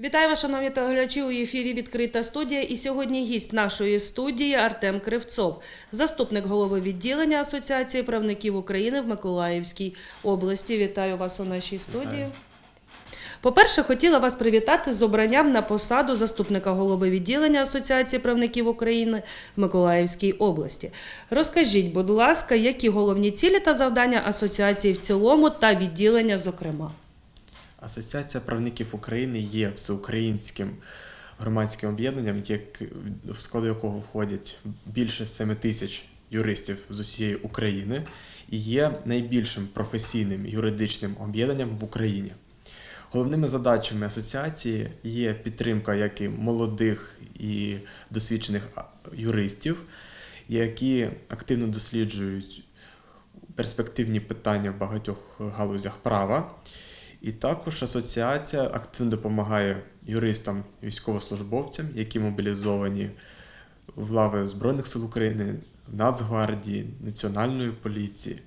Вітаю вас, шановні телеглядачі, у ефірі відкрита студія. І сьогодні гість нашої студії Артем Кривцов, заступник голови відділення Асоціації правників України в Миколаївській області. Вітаю вас у нашій студії. Вітаю. По-перше, хотіла вас привітати з обранням на посаду заступника голови відділення Асоціації правників України в Миколаївській області. Розкажіть, будь ласка, які головні цілі та завдання асоціації в цілому та відділення, зокрема. Асоціація правників України є всеукраїнським громадським об'єднанням, в складу якого входять більше 7 тисяч юристів з усієї України, і є найбільшим професійним юридичним об'єднанням в Україні. Головними задачами асоціації є підтримка як і молодих і досвідчених юристів, які активно досліджують перспективні питання в багатьох галузях права. І також асоціація активно допомагає юристам, військовослужбовцям, які мобілізовані в лави Збройних сил України, Нацгвардії, Національної поліції.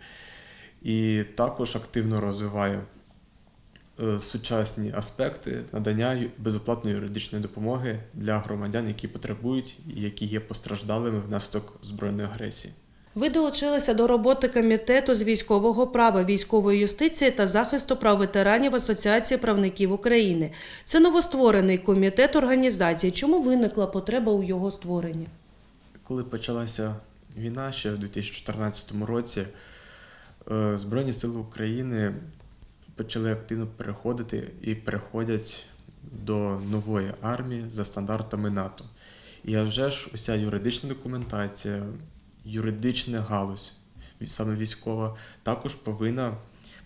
І також активно розвиває е, сучасні аспекти надання безоплатної юридичної допомоги для громадян, які потребують і які є постраждалими внаслідок збройної агресії. Ви долучилися до роботи комітету з військового права, військової юстиції та захисту прав ветеранів Асоціації правників України. Це новостворений комітет організації. Чому виникла потреба у його створенні? Коли почалася війна ще в 2014 році, е, Збройні Сили України почали активно переходити і переходять до нової армії за стандартами НАТО. І а вже ж уся юридична документація, юридична галузь, саме військова, також повинна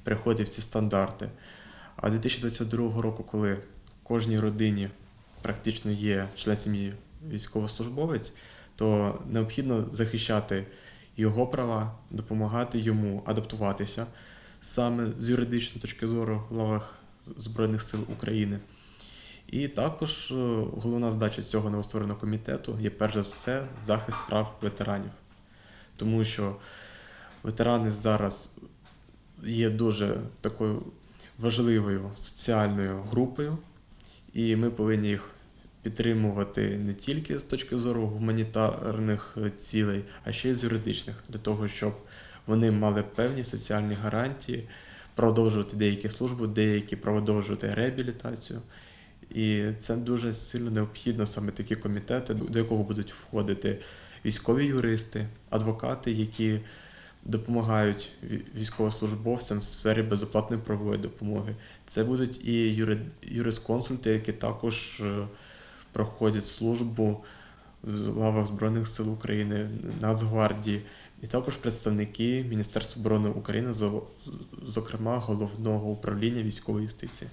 переходити в ці стандарти. А з 2022 року, коли кожній родині практично є член сім'ї військовослужбовець, то необхідно захищати його права, допомагати йому адаптуватися саме з юридичної точки зору в лавах Збройних сил України. І також е, головна задача цього новоствореного комітету є перш за все захист прав ветеранів. Тому що ветерани зараз є дуже такою важливою соціальною групою, і ми повинні їх підтримувати не тільки з точки зору гуманітарних цілей, а ще й з юридичних, для того, щоб вони мали певні соціальні гарантії, продовжувати деякі служби, деякі продовжувати реабілітацію. І це дуже сильно необхідно саме такі комітети, до якого будуть входити військові юристи, адвокати, які допомагають військовослужбовцям в сфері безоплатної правової допомоги. Це будуть і юри- юрисконсульти, які також е, проходять службу в лавах Збройних сил України, Нацгвардії, і також представники Міністерства оборони України, зокрема головного управління військової юстиції.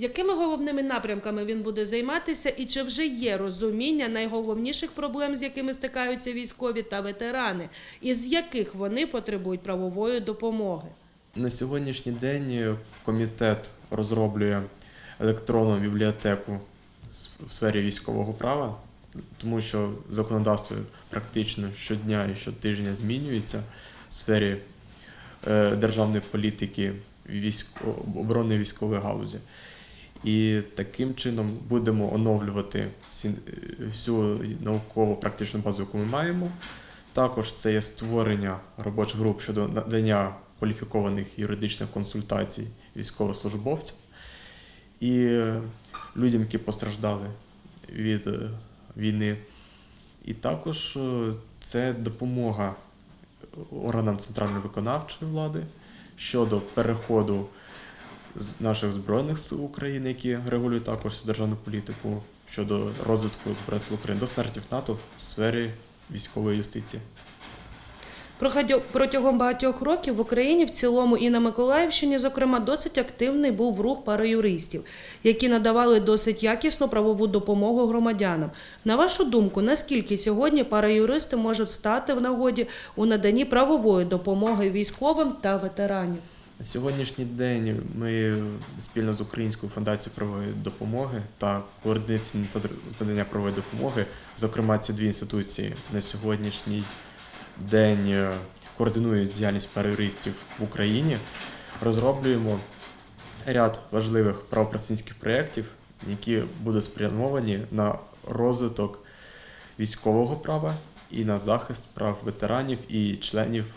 Якими головними напрямками він буде займатися, і чи вже є розуміння найголовніших проблем, з якими стикаються військові та ветерани, і з яких вони потребують правової допомоги? На сьогоднішній день комітет розроблює електронну бібліотеку в сфері військового права, тому що законодавство практично щодня і щотижня змінюється в сфері е, державної політики оборонної військової галузі. І таким чином будемо оновлювати всю науково-практичну базу, яку ми маємо. Також це є створення робочих груп щодо надання кваліфікованих юридичних консультацій військовослужбовцям і людям, які постраждали від е, війни. І також е, це допомога органам центральної виконавчої влади щодо переходу наших збройних сил України, які регулюють також державну політику щодо розвитку збройних сил України до стартів НАТО в сфері військової юстиції. Протягом багатьох років в Україні в цілому і на Миколаївщині, зокрема, досить активний був рух параюристів, які надавали досить якісну правову допомогу громадянам. На вашу думку, наскільки сьогодні параюристи можуть стати в нагоді у наданні правової допомоги військовим та ветеранів? На сьогоднішній день ми спільно з Українською фундацією правової допомоги та координаційним надання правової допомоги, зокрема ці дві інституції на сьогоднішній день е, координують діяльність параюристів в Україні, розроблюємо ряд важливих правопрацівницьких проєктів, які будуть спрямовані на розвиток військового права і на захист прав ветеранів і членів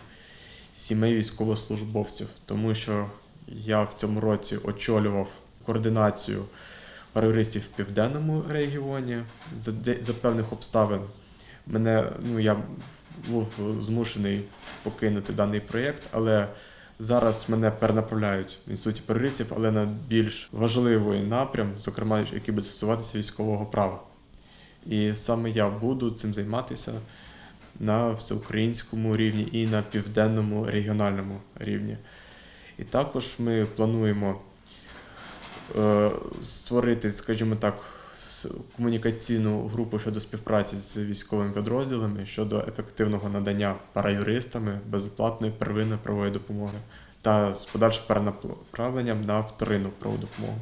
сімей військовослужбовців, тому що я в цьому році очолював координацію параюристів в південному регіоні за, де- за певних обставин. Мене ну я був змушений покинути даний проєкт, але зараз мене перенаправляють в інституті параюристів, але на більш важливий напрям, зокрема, який буде стосуватися військового права. І саме я буду цим займатися на всеукраїнському рівні і на південному регіональному рівні. І також ми плануємо е, створити, скажімо так, комунікаційну групу щодо співпраці з військовими підрозділами щодо ефективного надання параюристами безоплатної первинної правової допомоги та з подальшим перенаправленням на вторинну правову допомогу.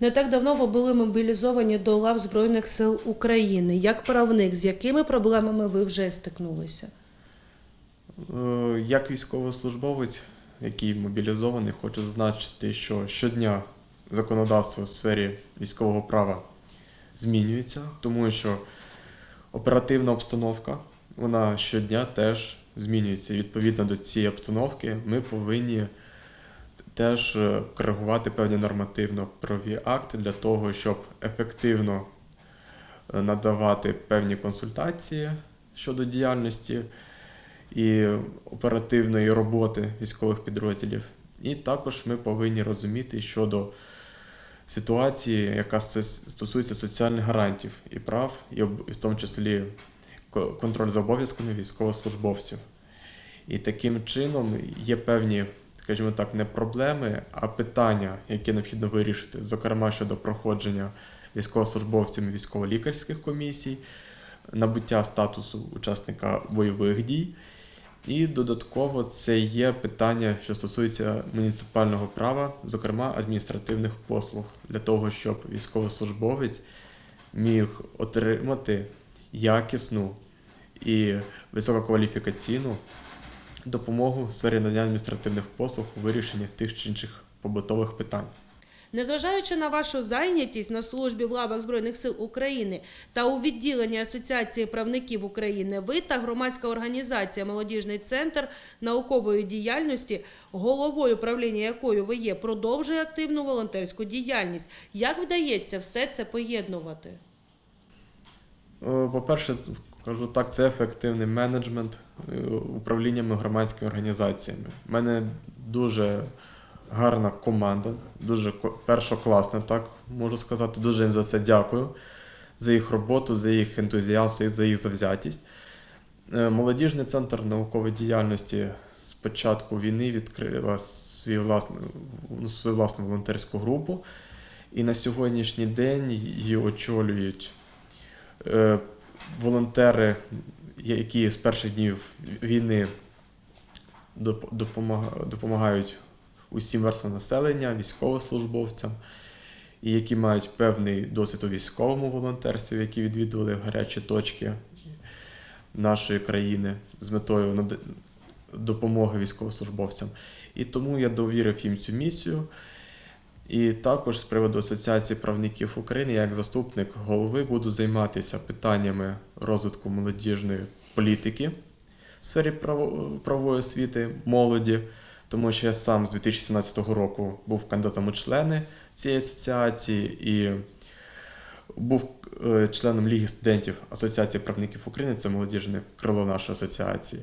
Не так давно ви були мобілізовані до лав Збройних сил України. Як правник, з якими проблемами ви вже стикнулися? Е, Як військовослужбовець, який мобілізований, хочу зазначити, що щодня законодавство в сфері військового права змінюється, тому що оперативна обстановка вона щодня теж змінюється. Відповідно до цієї обстановки ми повинні теж е, коригувати певні нормативно-правові акти для того, щоб ефективно е, надавати певні консультації щодо діяльності і оперативної роботи військових підрозділів. І також ми повинні розуміти щодо ситуації, яка стосується соціальних гарантів і прав, і в тому числі контроль за обов'язками військовослужбовців. І таким чином є певні, скажімо так, не проблеми, а питання, які необхідно вирішити, зокрема щодо проходження військовослужбовцями військово-лікарських комісій, набуття статусу учасника бойових дій. І додатково це є питання, що стосується муніципального права, зокрема адміністративних послуг, для того, щоб військовослужбовець міг отримати якісну і висококваліфікаційну допомогу в сфері надання адміністративних послуг у вирішенні тих чи інших побутових питань. Незважаючи на вашу зайнятість на службі в лавах Збройних сил України та у відділенні Асоціації правників України, ви та громадська організація Молодіжний центр наукової діяльності, головою правління якою ви є, продовжує активну волонтерську діяльність. Як вдається все це поєднувати? Е, По-перше, кажу так, це ефективний менеджмент е, управліннями громадськими організаціями. У мене дуже гарна команда, дуже першокласна, так можу сказати. Дуже їм за це дякую. За їх роботу, за їх ентузіазм, за їх завзятість. Е, Молодіжний центр наукової діяльності з початку війни відкрила свій власну, свою власну волонтерську групу. І на сьогоднішній день її очолюють е, волонтери, які з перших днів війни допомагають усім верствам населення, військовослужбовцям, і які мають певний досвід у військовому волонтерстві, які відвідували гарячі точки нашої країни з метою допомоги військовослужбовцям. І тому я довірив їм цю місію. І також з приводу Асоціації правників України, як заступник голови, буду займатися питаннями розвитку молодіжної політики в сфері право- правової освіти, молоді, тому що я сам з 2017 року був кандидатом у члени цієї асоціації і був е, членом Ліги студентів Асоціації правників України, це молодіжне крило нашої асоціації.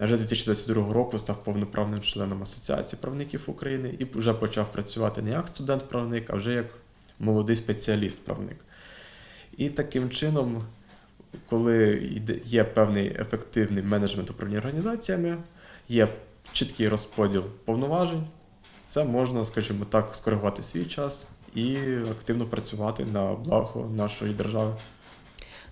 Вже з 2022 року став повноправним членом Асоціації правників України і вже почав працювати не як студент-правник, а вже як молодий спеціаліст-правник. І таким чином, коли є певний ефективний менеджмент управління організаціями, є чіткий розподіл повноважень, це можна, скажімо так, скоригувати свій час і активно працювати на благо нашої держави.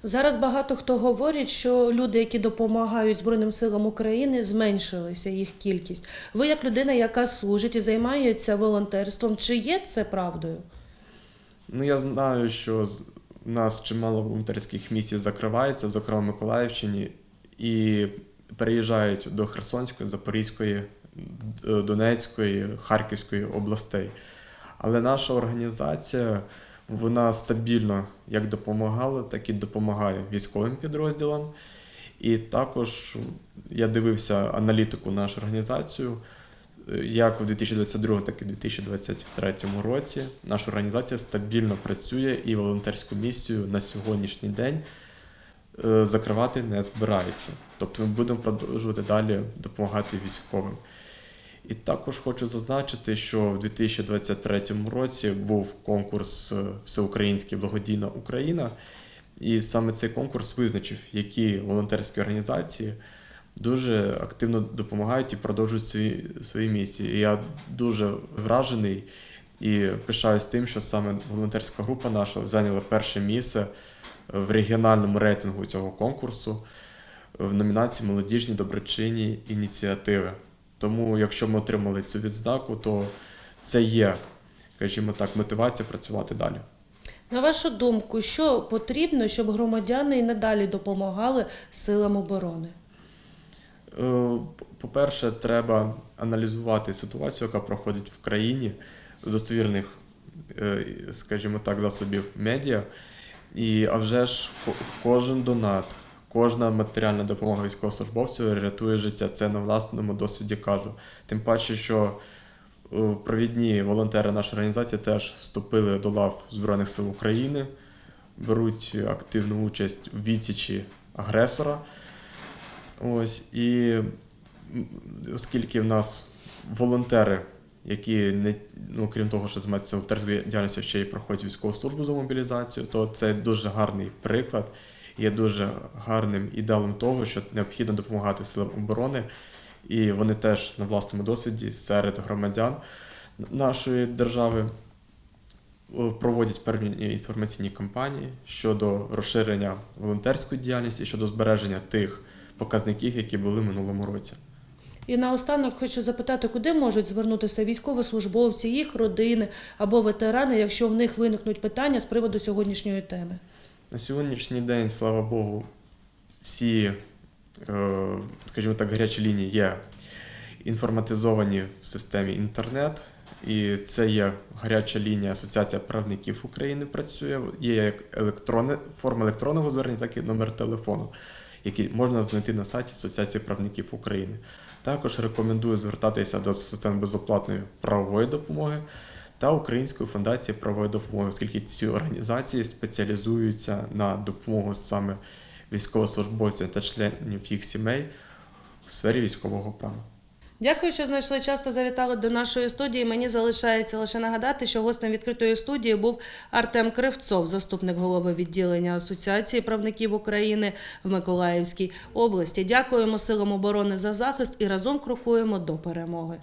Зараз багато хто говорить, що люди, які допомагають Збройним силам України, зменшилася їх кількість. Ви, як людина, яка служить і займається волонтерством, чи є це правдою? Ну, я знаю, що у нас чимало волонтерських місій закривається, зокрема в Миколаївщині, і переїжджають до Херсонської, Запорізької, Донецької, Харківської областей. Але наша організація Вона стабільно як допомагала, так і допомагає військовим підрозділам. І також я дивився аналітику нашу організацію. Як у 2022, так і у 2023 році наша організація стабільно працює і волонтерську місію на сьогоднішній день е, закривати не збирається. Тобто ми будемо продовжувати далі допомагати військовим. І також хочу зазначити, що в 2023 році був конкурс е, Всеукраїнський благодійна Україна, і саме цей конкурс визначив, які волонтерські організації дуже активно допомагають і продовжують свої, свої місії. І я дуже вражений і пишаюсь тим, що саме волонтерська група наша зайняла перше місце в регіональному рейтингу цього конкурсу в номінації Молодіжні доброчинні ініціативи. Тому, якщо ми отримали цю відзнаку, то це є, скажімо так, мотивація працювати далі. На вашу думку, що потрібно, щоб громадяни і надалі допомагали силам оборони? Е, По-перше, треба аналізувати ситуацію, яка проходить в країні з достовірних, е, скажімо так, засобів медіа. І а вже ж кожен донат, кожна матеріальна допомога військовослужбовцю рятує життя. Це на власному досвіді кажу. Тим паче, що е, провідні волонтери нашої організації теж вступили до лав Збройних сил України, беруть активну участь у відсічі агресора. Ось і оскільки в нас волонтери, які не ну крім того, що займаються волонтерською діяльністю, ще й проходять військову службу за мобілізацію, то це дуже гарний приклад, є дуже гарним ідеалом того, що необхідно допомагати силам оборони, і вони теж на власному досвіді серед громадян нашої держави проводять певні інформаційні кампанії щодо розширення волонтерської діяльності, щодо збереження тих показників, які були минулому році. І наостанок хочу запитати, куди можуть звернутися військовослужбовці, їх родини або ветерани, якщо в них виникнуть питання з приводу сьогоднішньої теми? На сьогоднішній день, слава Богу, всі, е, скажімо так, гарячі лінії є інформатизовані в системі інтернет. І це є гаряча лінія Асоціація правників України працює. Є як електронне, форма електронного звернення, так і номер телефону, який можна знайти на сайті Асоціації правників України. Також рекомендую звертатися до системи безоплатної правової допомоги та Української фундації правової допомоги, оскільки ці організації спеціалізуються на допомогу саме військовослужбовцям та членів їх сімей в сфері військового права. Дякую, що знайшли час та завітали до нашої студії. Мені залишається лише нагадати, що гостем відкритої студії був Артем Кривцов, заступник голови відділення Асоціації правників України в Миколаївській області. Дякуємо силам оборони за захист і разом крокуємо до перемоги.